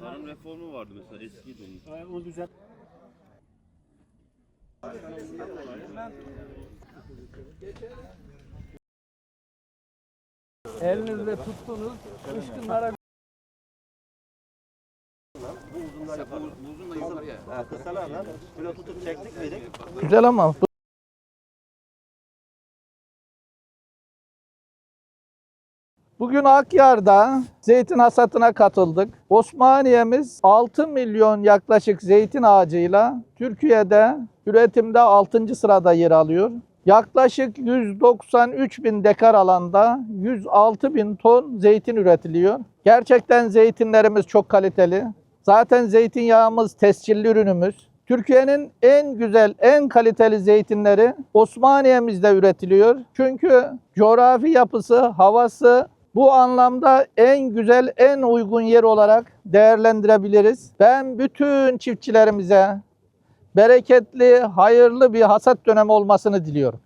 Tarım reformu vardı mesela eskiydi onun. Onu düzelt. Elinizle tuttunuz, kışkınlara Kısalarla böyle tutup çektik miydik? güzel ama Bugün Akyar'da zeytin hasatına katıldık. Osmaniye'miz 6 milyon yaklaşık zeytin ağacıyla Türkiye'de üretimde 6. sırada yer alıyor. Yaklaşık 193 bin dekar alanda 106 bin ton zeytin üretiliyor. Gerçekten zeytinlerimiz çok kaliteli. Zaten zeytinyağımız tescilli ürünümüz. Türkiye'nin en güzel, en kaliteli zeytinleri Osmaniye'mizde üretiliyor. Çünkü coğrafi yapısı, havası bu anlamda en güzel, en uygun yer olarak değerlendirebiliriz. Ben bütün çiftçilerimize bereketli, hayırlı bir hasat dönemi olmasını diliyorum.